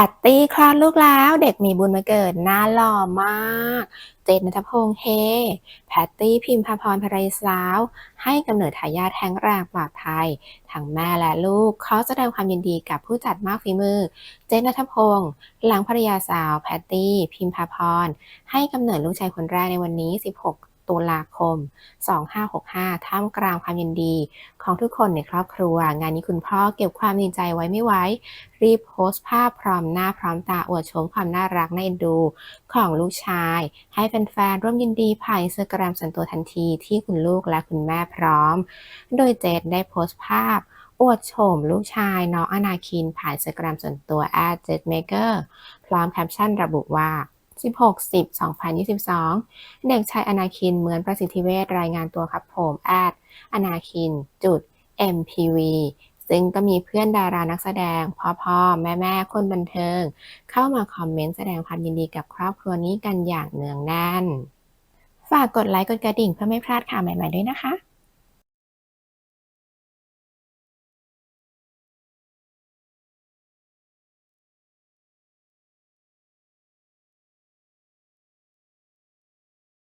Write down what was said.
พตตี้คลอดลูกแล้วเด็กมีบุญมาเกิดหน้าหล่อมาก เจนนัทพงษ์เฮ แพตตี้พิมพาพรภรรยาสาว ให้กำเนิดทายาทแท้งแรงปลอดภัย ทั้งแม่และลูกขอแสดงความยินดีกับผู้จัดมากฝีมือ เจนนัทพงษ์หลังภรรยาสาว แพตตี้ พิมพาพร ให้กำเนิดลูกชายคนแรกในวันนี้ 16 ตุลาคม 2565 ท่ามกลางความยินดีของทุกคนในครอบครัว งานนี้คุณพ่อเก็บความดีใจไว้ไม่ไหวรีบโพสต์ภาพพร้อมหน้าพร้อมตาอวดชมความน่ารักน่าเอ็นดู ของลูกชาย ให้แฟนๆ ร่วมยินดีผ่านอินสตาแกรมส่วนตัวทันทีที่คุณลูกและคุณแม่พร้อม โดยเจดได้โพสต์ภาพอวดโฉมลูกชายน้องอนาคินผ่านสตาแกรมส่วนตัว @jetmaker พร้อมแคปชั่นระบุว่า 16-10-2022 เด็กชายอนาคินเหมือนประสิทธิเวชรายงานตัวครับผมอนาคินจุด MPV ซึ่งก็มีเพื่อนดารานักแสดง พ่อพ่อแม่แม่คนบันเทิง เข้ามาคอมเมนต์แสดงความยินดีกับครอบครัวนี้กันอย่างเนืองแน่น ฝากกดไลค์กดกระดิ่งเพื่อไม่พลาดข่าวใหม่ ๆ ด้วยนะคะ